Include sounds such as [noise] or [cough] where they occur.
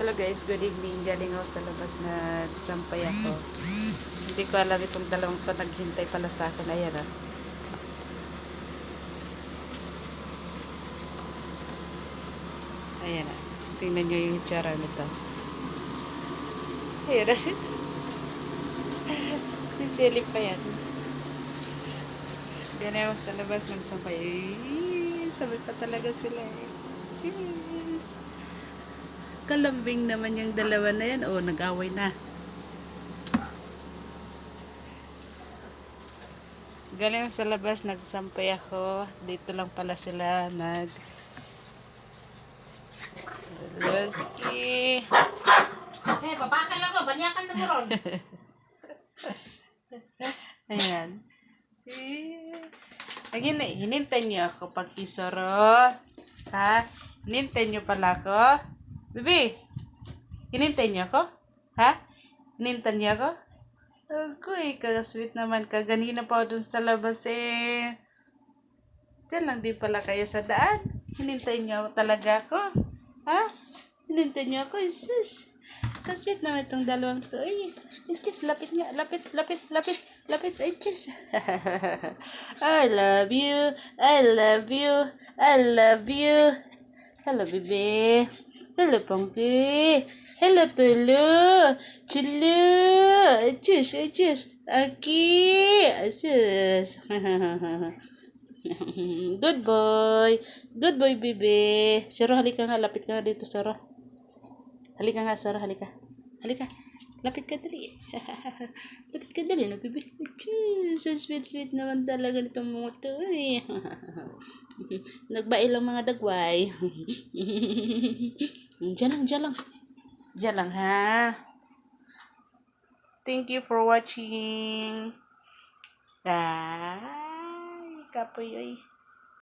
Hello guys, good evening. Galing ako sa labas na sampay ako. Hindi ko alam itong dalawang to naghintay pala sa akin. Ayan ah. Ayan ah. Tingnan nyo yung itsura nito. Ayan ah. [laughs] si Silip pa yan. Galing ako sa labas ng sampay. Ay, sabi pa talaga sila eh. Jeez. Kalambing naman yung dalawa na yan. Oh, nag-away na. Galing sa labas, nagsampay ako. Dito lang pala sila nag... Sige. Eh, papakal ako. Banyakan na mo ron. [laughs] Ayan. Eh, Again, hinintay niyo ako pag isoro. Ha? Hinintay niyo pala ako. Bibi, hinintay niyo ako? Ha? Hinintay niyo ako? Agoy, kagasweet naman ka. Ganina pa ako dun sa labas eh. Diyan lang din pala kayo sa daan. Hinintay niyo talaga ako. Ha? Hinintay niyo ako, isus. Kasit naman itong dalawang to. Ay, ay, Diyos, lapit nga. Lapit, lapit, lapit, lapit. Ay, Diyos. [laughs] I love you. I love you. I love you. Hello, baby. Hello, Pongki. Hello, Tulu. Chulu. Diyos, ay, Diyos. Aki. Diyos. Good boy. Good boy, baby. Siro, halika nga. Lapit ka nga dito, Siro. Halika nga, Siro. Halika. Halika. Lapit ka dali. Lapit [laughs] ka dali, ang sweet-sweet naman talaga nitong mga to, eh. [laughs] Nagbail ang mga dagway. [laughs] diyan lang, diyan lang. Diyan lang, ha? Thank you for watching. Ay, kapoy, oy.